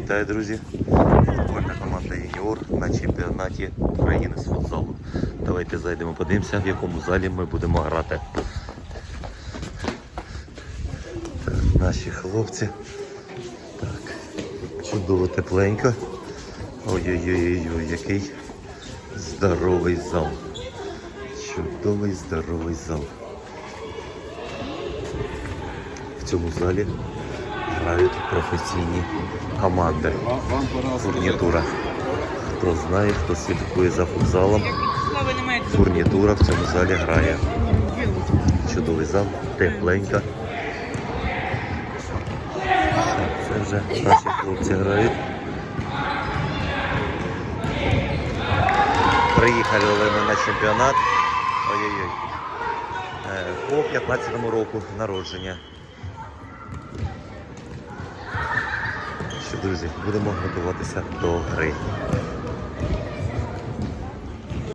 вітаю, друзі! Футбольна команда Юніор на чемпіонаті України з футзалу. Давайте зайдемо, подивимося, в якому залі ми будемо грати. Наші хлопці. Так, чудово тепленько. Ой-ой-ой, який здоровий зал. Чудовий здоровий зал. В цьому залі грають професійні команди. Фурнітура. Хто знає, хто слідкує за футзалом, фурнітура в цьому залі грає. Чудовий зал, тепленько. Це вже наші хлопці грають. Приїхали ми на чемпіонат. Ой-ой-ой. Е, По 15-му року народження. Що, друзі, будемо готуватися до гри.